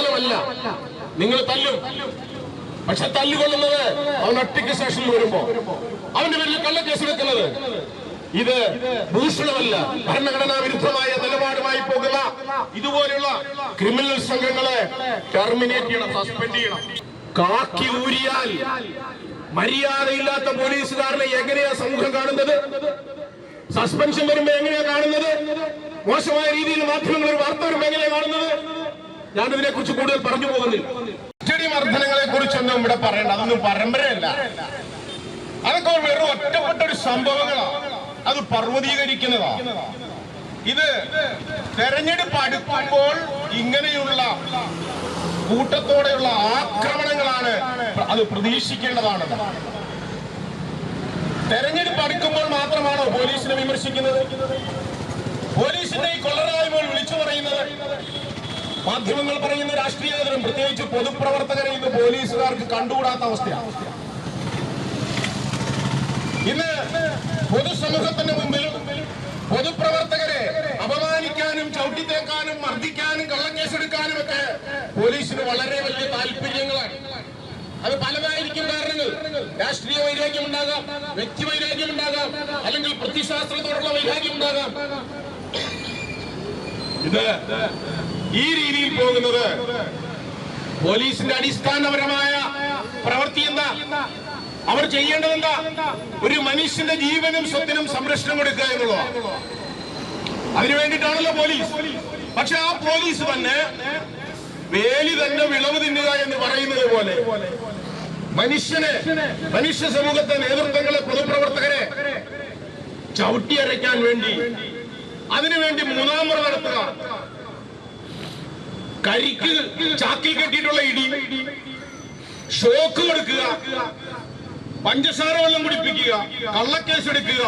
കാലമല്ല. നിങ്ങൾ തല്ലും. പക്ഷെ തല്ലുകൊള്ളുന്നത് അവൻ ഒറ്റയ്ക്ക് സ്റ്റേഷനിൽ വരുമ്പോ. അവന്റെ പേരിൽ കള്ളക്കേസ് വെക്കുന്നത് ഇത് ഭൂഷണമല്ല. ഭരണഘടനാ വിരുദ്ധമായ നിലപാടുമായി പോകുന്ന ഇതുപോലെയുള്ള ക്രിമിനൽ സംഘങ്ങളെ ടെർമിനേറ്റ് ചെയ്യണം സസ്പെൻഡ് ചെയ്യണം. കാക്കി ഊരിയാൽ മര്യാദയില്ലാത്ത പോലീസുകാരനെ എങ്ങനെയാ സമൂഹം കാണുന്നത്? സസ്പെൻഷൻ വരുമ്പോ എങ്ങനെയാ കാണുന്നത്? മോശമായ രീതിയിൽ മാധ്യമങ്ങൾ ഒരു വാർത്ത വരുമ്പോ എങ്ങനെയാ കാണുന്നത്? ഞാനിതിനെ കുറിച്ച് കൂടുതൽ പറഞ്ഞു പോകുന്നില്ല. അച്ചടി മർദ്ദനങ്ങളെ കുറിച്ചൊന്നും ഇവിടെ പറയണ്ട. അതൊന്നും പരമ്പരയല്ല. അതൊക്കെ വെറും ഒറ്റപ്പെട്ട ഒരു സംഭവങ്ങളാണ് അത് പർവതീകരിക്കുന്നതാ. ഇത് തെരഞ്ഞെടുപ്പ് അടുക്കുമ്പോൾ ഇങ്ങനെയുള്ള കൂട്ടത്തോടെയുള്ള ആക്രമണങ്ങളാണ് അത് പ്രതീക്ഷിക്കേണ്ടതാണ് തെരഞ്ഞെടുപ്പ് അടുക്കുമ്പോൾ മാത്രമാണോ പോലീസിനെ വിമർശിക്കുന്നത്? പോലീസിന്റെ ഈ കൊള്ളരായ്മകൾ വിളിച്ചു പറയുന്നത് മാധ്യമങ്ങൾ പറയുന്ന രാഷ്ട്രീയതരം പ്രത്യേകിച്ച് പൊതുപ്രവർത്തകരെ ഇന്ന് പോലീസുകാർക്ക് കണ്ടുകൂടാത്ത അവസ്ഥയാണ്. ഇന്ന് പൊതുസമൂഹത്തിന്റെ മുമ്പിൽ പൊതുപ്രവർത്തകരെ അപമാനിക്കാനും ചവിട്ടിത്തേക്കാനും മർദ്ദിക്കാനും കള്ളക്കേസെടുക്കാനും ഒക്കെ പോലീസിന് വളരെ വലിയ താല്പര്യങ്ങളാണ്. അത് പലതായിരിക്കും കാരണങ്ങൾ. രാഷ്ട്രീയ വൈരാഗ്യം ഉണ്ടാകാം വ്യക്തി വൈരാഗ്യം ഉണ്ടാകാം അല്ലെങ്കിൽ പ്രത്യശാസ്ത്രത്തോടുള്ള വൈരാഗ്യം ഉണ്ടാകാം. ഈ രീതിയിൽ പോകുന്നത് പോലീസിന്റെ അടിസ്ഥാനപരമായ പ്രവൃത്തി എന്താ? അവർ ചെയ്യേണ്ടത് എന്താ ഒരു മനുഷ്യന്റെ ജീവനും സ്വത്തിനും സംരക്ഷണം കൊടുക്കുക എന്നുള്ളതാണ് അതിനു വേണ്ടിയിട്ടാണല്ലോ പോലീസ്. പക്ഷെ ആ പോലീസ് തന്നെ വേലി തന്നെ വിളവ് തിന്നുക എന്ന് പറയുന്നത് പോലെ മനുഷ്യനെ മനുഷ്യ സമൂഹത്തെ നേതൃത്വങ്ങളെ പൊതുപ്രവർത്തകരെ ചവിട്ടിയരയ്ക്കാൻ വേണ്ടി അതിനുവേണ്ടി മൂന്നാം മുറ നടത്തുക. കരിക്ക് ചാക്കിൽ കെട്ടിയിട്ടുള്ള ഇടി. ഷോക്ക് കൊടുക്കുക. പഞ്ചസാര വെള്ളം കുടിപ്പിക്കുക. കള്ളക്കേസ് എടുക്കുക.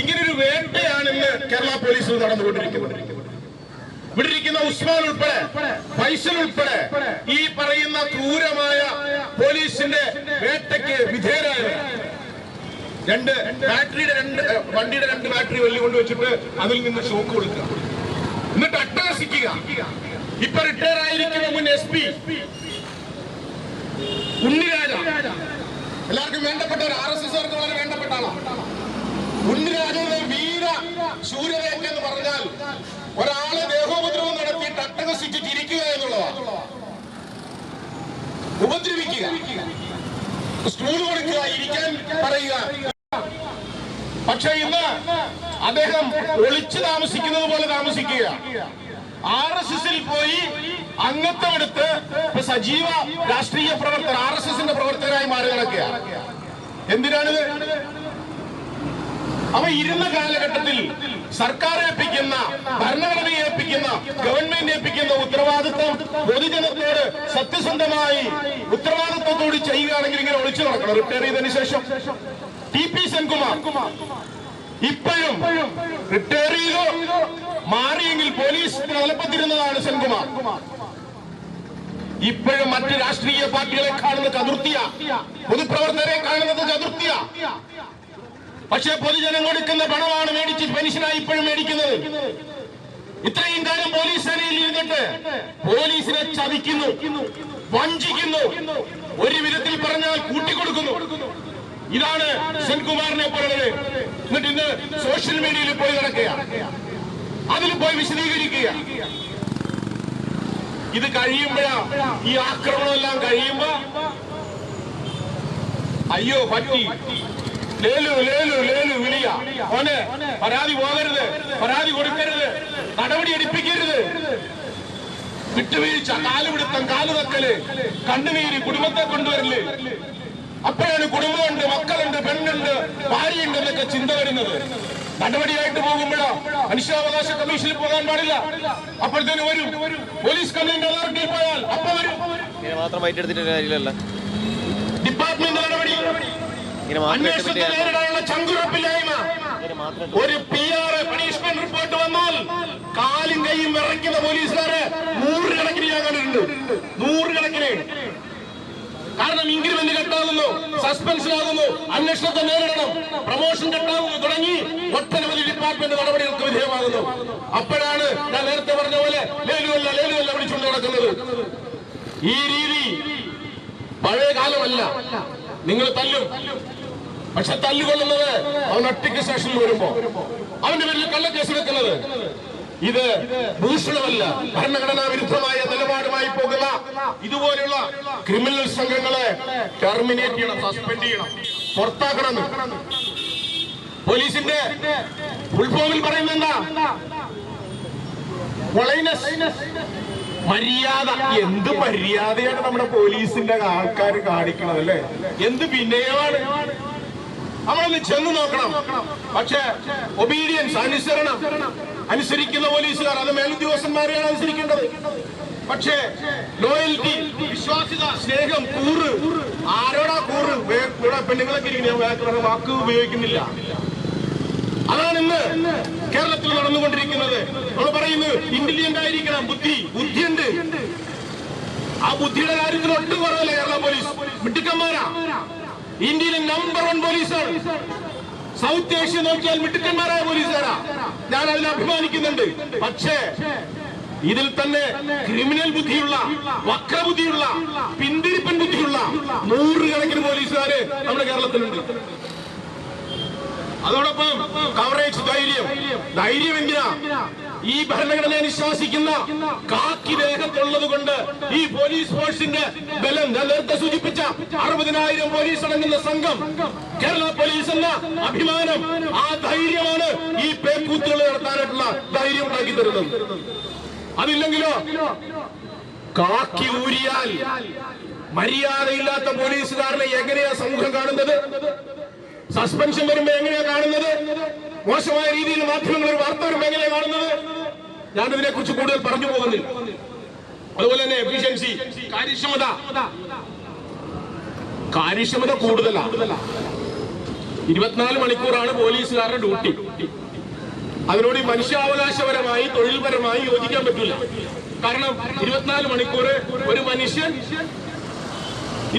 ഇങ്ങനെ ഒരു വേട്ടയാണ് ഇന്ന് കേരള പോലീസ് നടന്നുകൊണ്ടിരിക്കുന്നത്. ഇവിടെ ഇരിക്കുന്ന ഉസ്മാൻ ഉൾപ്പെടെ ഫൈസൽ ഉൾപ്പെടെ ഈ പറയുന്ന ക്രൂരമായ പോലീസിന്റെ വേട്ടയ്ക്ക് വിധേയരായ രണ്ട് ബാറ്ററിയുടെ രണ്ട് വണ്ടിയുടെ രണ്ട് ബാറ്ററി വെല്ലുകൊണ്ട് വെച്ചിട്ട് അതിൽ നിന്ന് ഷോക്ക് കൊടുക്കുക. എന്നിട്ട് അട്ടഹസിക്കുക. ഇപ്പൊ റിട്ടയർ ആയിരിക്കുന്ന മുൻ എസ് പി ഉണ്ണിരാജ എല്ലാവർക്കും വേണ്ടപ്പെട്ട ഒരു ആർ എസ് എസ് വളരെ വേണ്ടപ്പെട്ട ആളാണ് ഉണ്ണിരാജയുടെ വീര ശൂരരേഖ എന്ന് പറഞ്ഞാൽ ഒരാളെ ദേഹോപദ്രവം നടത്തിയിട്ട് അട്ടഹസിച്ച് ചിരിക്കുക എന്നുള്ളതാണ് ഉപദ്രവിക്കുക. സ്കൂൾ കൊടുക്കുക ഇരിക്കാൻ പറയുക. പക്ഷെ ഇന്ന് അദ്ദേഹം ഒളിച്ചു താമസിക്കുന്നത് പോലെ താമസിക്കുക. ആർ എസ് എസിൽ പോയി അംഗത്വം എടുത്ത് ഇപ്പൊ സജീവ രാഷ്ട്രീയ പ്രവർത്തകർ ആർ എസ് എസിന്റെ പ്രവർത്തകരായി മാറി നടക്കുക എന്തിനാണിത്? അവ ഇരുന്ന കാലഘട്ടത്തിൽ സർക്കാർ ഏൽപ്പിക്കുന്ന ഭരണഘടനയെ ഏൽപ്പിക്കുന്ന ഗവൺമെന്റ് ഏൽപ്പിക്കുന്ന ഉത്തരവാദിത്വം പൊതുജനത്തോട് സത്യസന്ധമായി ഉത്തരവാദിത്വത്തോട് ചെയ്യുകയാണെങ്കിൽ ഇങ്ങനെ ഒളിച്ചു നടക്കണം. റിട്ടയർ ചെയ്തതിനു ശേഷം. ടി പി സെൻകുമാർ ഇപ്പോഴും റിട്ടയർ ചെയ്തു? മാറിയെങ്കിൽ പോലീസ് തലപ്പത്തിരുന്നതാണ് സെൻകുമാർ ഇപ്പോഴും മറ്റ് രാഷ്ട്രീയ പാർട്ടികളെ കാണുന്നത് അതിർത്തിയ പൊതുപ്രവർത്തകരെ കാണുന്നത് അതിർത്തിയ പക്ഷേ പൊതുജനം കൊടുക്കുന്ന പണമാണ് മേടിച്ച് പെൻഷനായി ഇപ്പോഴും മേടിക്കുന്നത്. ഇത്രയും കാലം പോലീസ് സേനയിൽ ഇരുന്നിട്ട് പോലീസിനെ ചതിക്കുന്നു വഞ്ചിക്കുന്നു ഒരു വിധത്തിൽ പറഞ്ഞാൽ കൂട്ടിക്കൊടുക്കുന്നു. ഇതാണ് സെൻകുമാറിനെ പോലുള്ളത്. എന്നിട്ട് ഇന്ന് സോഷ്യൽ മീഡിയയിൽ പോയി നടക്കുക അതിൽ പോയി വിശദീകരിക്കുക. ഇത് കഴിയുമ്പോഴാ ഈ ആക്രമണമെല്ലാം കഴിയുമ്പോ അയ്യോ പറ്റി. ലേലു ലേലു ലേലു വിളിയ. ഓനെ പരാതി പോകരുത്. പരാതി കൊടുക്കരുത്. നടപടി എടുപ്പിക്കരുത്. വിട്ടുവീഴ്ച കാലുപിടുത്തം കാലുതക്കൽ കണ്ണുനീര് കുടുംബത്തെ കൊണ്ടുവരൽ. അപ്പോഴാണ് കുടുംബമുണ്ട് മക്കളുണ്ട് പെണ്ണുണ്ട് ഭാര്യയുണ്ട് എന്നൊക്കെ ചിന്ത വരുന്നത്. നടപടിയായിട്ട് പോകുമ്പോഴോ മനുഷ്യാവകാശ കമ്മീഷനിൽ പോകാൻ പാടില്ല. അപ്പോഴത്തേന് വരും. പോലീസ് കമ്മീഷൻ അതോറിറ്റിയിൽ പോയാൽ അപ്പൊ വരും. മാത്രം കാര്യമില്ലല്ലോ. ഡിപ്പാർട്ട്മെന്റ് നടപടി. അന്വേഷണത്തെ നേരിടാനുള്ള ചങ്കുറപ്പില്ലായ്മ. ഒരു പി ആർ പണിഷ്മെന്റ് റിപ്പോർട്ട് വന്നാൽ കാലും കൈയും വിറയ്ക്കുന്ന പോലീസുകാരെ നൂറുകണക്കിന് ഞാൻ കണ്ടിട്ടുണ്ട്. നൂറുകണക്കിന്. കാരണം ഇൻക്രിമെന്റ് കെട്ടാകുന്നു സസ്പെൻഷൻ ആകുന്നു അന്വേഷണത്തെ നേരിടണം പ്രൊമോഷൻ കെട്ടാകുന്നു തുടങ്ങി ഒട്ടനവധി ഡിപ്പാർട്ട്മെന്റ് നടപടികൾക്ക് വിധേയമാകുന്നു. അപ്പോഴാണ് ഞാൻ നേരത്തെ പറഞ്ഞ പോലെ ലേലുവല്ല ലേലുവല്ല വിളിച്ചുകൊണ്ട് നടക്കുന്നത്. ഈ രീതി പഴയ കാലമല്ല. നിങ്ങൾ തല്ലും. പക്ഷെ തല്ലുകൊള്ളുന്നത് അവൻ ഒറ്റയ്ക്ക് സ്റ്റേഷനിൽ വരുമ്പോ. അവന്റെ പേരിൽ കള്ളക്കേസ് എടുക്കുന്നത് ഇത് ഭൂഷണമല്ല ഭരണഘടനാ വിരുദ്ധമായ നിലപാടുമായി പോകുന്ന ഇതുപോലുള്ള ക്രിമിനൽ സംഘങ്ങളെ ടെർമിനേറ്റ് ചെയ്യണം സസ്പെൻഡ് ചെയ്യണം പുറത്താക്കണം പോലീസിന്റെ ഉത്ഭവത്തിൽ പറയുന്നത് എന്താ? മര്യാദ. എന്ത് മര്യാദയാണ് നമ്മുടെ പോലീസിന്റെ ആൾക്കാർ കാണിക്കണത് അല്ലേ? എന്ത് വിനയമാണ്? നമ്മളൊന്ന് ചെന്ന് നോക്കണം. പക്ഷേ ഒബീഡിയൻസ് അനുസരണം. അനുസരിക്കുന്ന പോലീസുകാർ അത് മേലുദ്യോഗസ്ഥന്മാരെയാണ് അനുസരിക്കേണ്ടത്. പക്ഷേ ലോയൽറ്റി വിശ്വാസ്യത സ്നേഹം കൂറ്. ആരോടാ കൂറ്? പെണ്ണുങ്ങളൊക്കെ ഞാൻ വേറെ വാക്ക് ഉപയോഗിക്കുന്നില്ല. അതാണ് ഇന്ന് കേരളത്തിൽ നടന്നുകൊണ്ടിരിക്കുന്നത്. നമ്മൾ പറയുന്നത് ഇന്റലിജന്റ് ആയിരിക്കണം. ബുദ്ധി ബുദ്ധിയുണ്ട്. ആ ബുദ്ധിയുടെ കാര്യത്തിൽ ഒട്ടും കുറവല്ല കേരള പോലീസ്. മിടുക്കന്മാരാ. ഇന്ത്യയിലെ നമ്പർ വൺ പോലീസാണ്. സൗത്ത് ഏഷ്യ നോക്കിയാൽ മിടുക്കന്മാരായ പോലീസുകാരാ. ഞാൻ അതിൽ അഭിമാനിക്കുന്നുണ്ട്. പക്ഷേ ഇതിൽ തന്നെ ക്രിമിനൽ ബുദ്ധിയുള്ള വക്രബുദ്ധിയുള്ള പിന്തിരിപ്പൻ ബുദ്ധിയുള്ള നൂറുകണക്കിന് പോലീസുകാര് നമ്മുടെ കേരളത്തിലുണ്ട്. അതോടൊപ്പം കവറേജ് ധൈര്യം. ധൈര്യം എന്തിനാ ഈ ഭരണഘടനയെ അനുശാസിക്കുന്ന കാക്കി ദേഹത്തുള്ളത് കൊണ്ട് ഈ പോലീസ് ഫോഴ്സിന്റെ ബലം ഞാൻ നേരത്തെ സൂചിപ്പിച്ച അറുപതിനായിരം പോലീസ് അടങ്ങുന്ന സംഘം കേരള പോലീസ് എന്ന അഭിമാനം ആ ധൈര്യമാണ് ഈ പേക്കൂത്തുകൾ നടത്താനായിട്ടുള്ള ധൈര്യം ഉണ്ടാക്കി തരുന്നത്. അതില്ലെങ്കിലോ കാക്കി ഊരിയാൽ മര്യാദയില്ലാത്ത പോലീസുകാരനെ എങ്ങനെയാ സമൂഹം കാണുന്നത്? സസ്പെൻഷൻ വരുമ്പോ എങ്ങനെയാ കാണുന്നത്? മോശമായ രീതിയിൽ മാധ്യമങ്ങൾ ഒരു വാർത്ത ഒരു മേഖല കാണുന്നത് ഞാൻ കുറിച്ച് കൂടുതൽ പറഞ്ഞു പോകുന്നില്ല. അതുപോലെ തന്നെ എഫിഷ്യൻസി കാര്യക്ഷമത. കാര്യക്ഷമത കൂടുതലാണ് ഇരുപത്തിനാല് മണിക്കൂറാണ് പോലീസുകാരുടെ ഡ്യൂട്ടി. അതിനോട് മനുഷ്യാവകാശപരമായി തൊഴിൽപരമായി യോജിക്കാൻ പറ്റില്ല കാരണം ഇരുപത്തിനാല് മണിക്കൂർ ഒരു മനുഷ്യൻ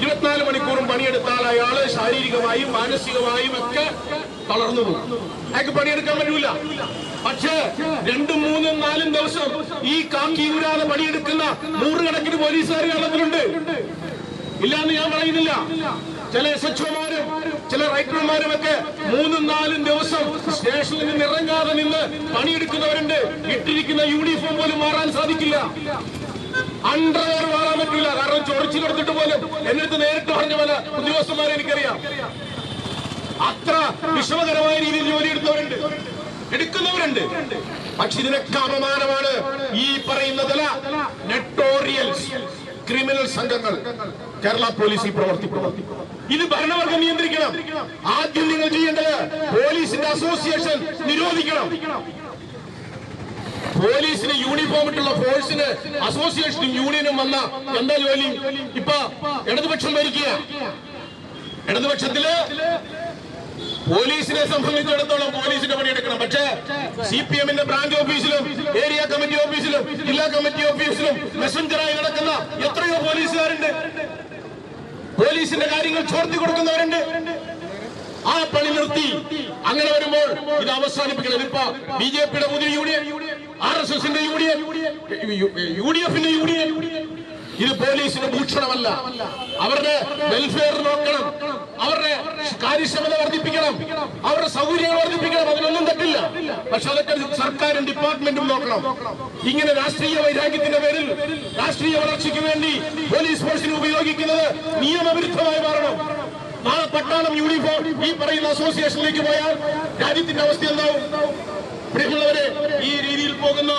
ഇരുപത്തിനാല് മണിക്കൂറും പണിയെടുത്താൽ അയാൾ ശാരീരികമായും മാനസികമായും ഒക്കെ തളർന്നു അയാൾക്ക് പണിയെടുക്കാൻ പറ്റൂല. പക്ഷേ രണ്ടും മൂന്നും നാലും ദിവസം ഈ കാക്കി പണിയെടുക്കുന്ന നൂറുകണക്കിന് പോലീസുകാർ കേരളത്തിലുണ്ട്. ഇല്ലാന്ന് ഞാൻ പറയുന്നില്ല. ചില എസ് എച്ച്ഒമാരും ചില റൈറ്റർമാരും ഒക്കെ മൂന്നും നാലും ദിവസം സ്റ്റേഷനിൽ നിന്ന് ഇറങ്ങാതെ നിന്ന് പണിയെടുക്കുന്നവരുണ്ട്. ഇട്ടിരിക്കുന്ന യൂണിഫോം പോലും മാറാൻ സാധിക്കില്ല. അണ്ടർവെയർ മാറാൻ പറ്റില്ല കാരണം ചൊറിച്ചു കൊടുത്തിട്ട് പോലും എന്നിട്ട് നേരിട്ട് പറഞ്ഞ പല ഉദ്യോഗസ്ഥന്മാരെ എനിക്കറിയാം. അത്ര വിഷമകരമായ രീതിയിൽ ജോലി എടുത്തവരുണ്ട് എടുക്കുന്നവരുണ്ട്. പക്ഷെ ഇതിനൊക്കെ അപമാനമാണ് ഈ പറയുന്ന ചില നെട്ടോറിയൽസ് ക്രിമിനൽ സംഘങ്ങൾ കേരള പോലീസിൽ പ്രവർത്തിക്കുന്നു. ഇത് ഭരണവർഗം നിയന്ത്രിക്കണം. ആദ്യം നിങ്ങൾ ചെയ്യേണ്ടത് പോലീസിന്റെ അസോസിയേഷൻ നിരോധിക്കണം. പോലീസിന് യൂണിഫോം ഇട്ടുള്ള ഫോഴ്സിന് അസോസിയേഷനും യൂണിയനും വന്ന എന്താ ജോലി? ഇപ്പൊ ഇടതുപക്ഷം ഭരിക്കുക. ഇടതുപക്ഷത്തിൽ പോലീസിനെ സംബന്ധിച്ചിടത്തോളം പോലീസിന്റെ പണിയെടുക്കണം പക്ഷേ സി പി എമ്മിന്റെ ബ്രാഞ്ച് ഓഫീസിലും ഏരിയ കമ്മിറ്റി ഓഫീസിലും ജില്ലാ കമ്മിറ്റി ഓഫീസിലും മെസഞ്ചറായി നടക്കുന്ന എത്രയോ പോലീസുകാരുണ്ട് പോലീസിന്റെ കാര്യങ്ങൾ ചോർത്തി കൊടുക്കുന്നവരുണ്ട് ആ പണി നിർത്തി അങ്ങനെ വരുമ്പോൾ ഇത് അവസാനിപ്പിക്കണം ഇതിപ്പോ ബി ജെ പിയുടെ പുതിയ യൂണിയൻ ആർ എസ് എസിന്റെ യൂണിയൻ യു ഡി എഫിന്റെ യൂണിയൻ ഇത് പോലീസിന് ഭൂഷണമല്ല. അവരുടെ വെൽഫെയർ നോക്കണം. അവരുടെ കാര്യക്ഷമത വർദ്ധിപ്പിക്കണം. അവരുടെ സൗകര്യങ്ങൾ വർദ്ധിപ്പിക്കണം. അതിനൊന്നും തെറ്റില്ല. പക്ഷെ അതൊക്കെ സർക്കാരും ഡിപ്പാർട്ട്മെന്റും നോക്കണം. ഇങ്ങനെ രാഷ്ട്രീയ വൈരാഗ്യത്തിന്റെ പേരിൽ രാഷ്ട്രീയ വളർച്ചയ്ക്ക് വേണ്ടി പോലീസ് ഫോഴ്സിനെ ഉപയോഗിക്കുന്നത് നിയമവിരുദ്ധമായി മാറണം. നാളെ പട്ടാളം യൂണിഫോം ഈ പറയുന്ന അസോസിയേഷനിലേക്ക് പോയാൽ രാജ്യത്തിന്റെ അവസ്ഥ എന്താവും? പ്രിയമുള്ളവരെ ഈ രീതിയിൽ പോകുന്ന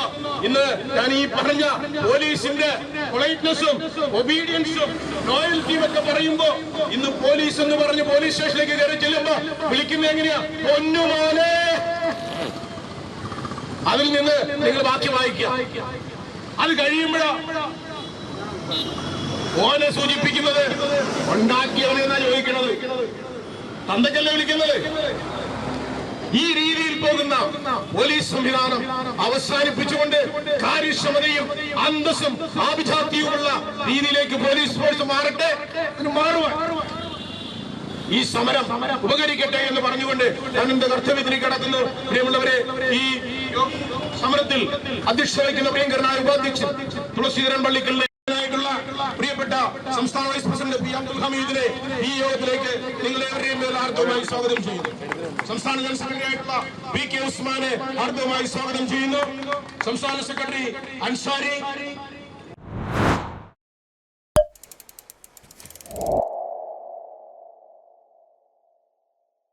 ഇന്ന് ഞാൻ ഈ പറഞ്ഞ പോലീസിന്റെ പൊളൈറ്റ്നെസ്സും ഒബീഡിയൻസും ലോയൽറ്റിയും ഒക്കെ പറയുമ്പോ ഇന്ന് പോലീസ് എന്ന് പറഞ്ഞ് പോലീസ് സ്റ്റേഷനിലേക്ക് കയറി ചെല്ലുമ്പോ വിളിക്കുന്നത് എങ്ങനെയാ? പൊന്നുമോനെ! അതിൽ നിന്ന് നിങ്ങൾ ബാക്കി വായിക്കുക. അത് കഴിയുമ്പോഴാ ഓനെ സൂചിപ്പിക്കുന്നത് ഉണ്ടാക്കിയവനെന്നാ ചോദിക്കണത്? തന്തക്കല്ലേ വിളിക്കുന്നത്? ഈ രീതിയിൽ പോകുന്ന പോലീസ് സംവിധാനം അവസാനിപ്പിച്ചുകൊണ്ട് കാര്യക്ഷമതയും അന്തസ്സും ആഭിജാത്യവുമുള്ള രീതിയിലേക്ക് പോലീസ് ഫോഴ്സ് മാറട്ടെ മാറുവാൻ. ഈ സമരം ഉപകരിക്കട്ടെ എന്ന് പറഞ്ഞുകൊണ്ട് ഞാൻ എന്റെ കർത്തവ്യത്തിലേക്ക് കടക്കുന്നു. പ്രിയമുള്ളവരെ ഈ സമരത്തിൽ അധ്യക്ഷ വഹിക്കുന്ന പ്രിയങ്കരനായ ഉപാധ്യക്ഷൻ തുളസീധരൻ പ്രിയപ്പെട്ട സംസ്ഥാന വൈസ് പ്രസിഡന്റ് പി അബ്ദുൽ ഹമീദിനെ ഈ യോഗത്തിലേക്ക് നിങ്ങളെ അവരെയും സ്വാഗതം ചെയ്യുന്നു. സംസ്ഥാന ജനറൽ സെക്രട്ടറി ആയിട്ടുള്ള പി കെ ഉസ്മാനെ ഹാർദവുമായി സ്വാഗതം ചെയ്യുന്നു. സംസ്ഥാന സെക്രട്ടറി അൻസാരി